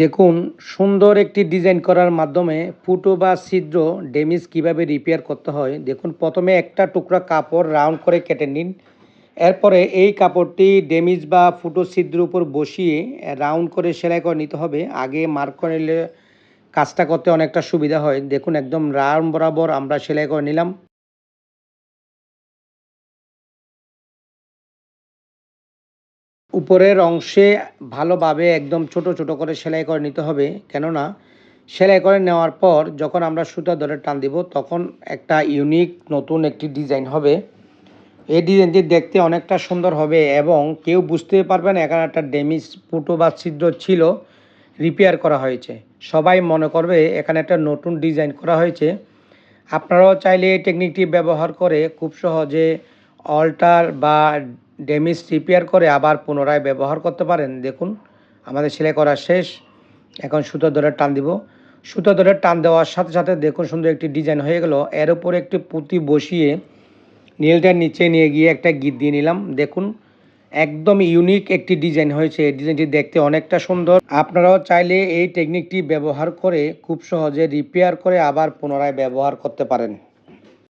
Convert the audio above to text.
দেখুন, সুন্দর একটি ডিজাইন করার মাধ্যমে ফুটো বা ছিদ্র ড্যামেজ কীভাবে রিপেয়ার করতে হয়? দেখুন, প্রথমে একটা টুকরা কাপড় রাউন্ড করে কেটে নিন। এরপরে এই কাপড়টি ড্যামেজ বা ফুটো ছিদ্র উপর বসিয়ে রাউন্ড করে সেলাই করে নিতে হবে। আগে মার্ক করে নিলে কাজটা করতে অনেকটা সুবিধা হয়। দেখুন, একদম রাউন্ড বরাবর আমরা সেলাই করে নিলাম। উপরের অংশে ভালোভাবে একদম ছোট ছোট করে সেলাই করে নিতে হবে। কেননা সেলাই করে নেওয়ার পর যখন আমরা সুতা ধরে টান দিব, তখন একটা ইউনিক নতুন একটি ডিজাইন হবে। এই ডিজাইনটি দেখতে অনেকটা সুন্দর হবে এবং কেউ বুঝতে পারবে না, এখানে একটা ড্যামেজ ফুটো বা ছিদ্র ছিল রিপেয়ার করা হয়েছে। সবাই মনে করবে এখানে একটা নতুন ডিজাইন করা হয়েছে। আপনারাও চাইলে এই টেকনিকটি ব্যবহার করে খুব সহজে অল্টার বা ড্যামেজ রিপেয়ার করে আবার পুনরায় ব্যবহার করতে পারেন। দেখুন, আমাদের সেলাই করা শেষ। এখন সুতো ধরে টান দিব। সুতো ধরে টান দেওয়ার সাথে সাথে দেখুন সুন্দর একটি ডিজাইন হয়ে গেল। এর উপরে একটি পুঁতি বসিয়ে নীলটার নিচে নিয়ে গিয়ে একটা গিট দিয়ে নিলাম। দেখুন, একদম ইউনিক একটি ডিজাইন হয়েছে। এই ডিজাইনটি দেখতে অনেকটা সুন্দর। আপনারাও চাইলে এই টেকনিকটি ব্যবহার করে খুব সহজে রিপেয়ার করে আবার পুনরায় ব্যবহার করতে পারেন।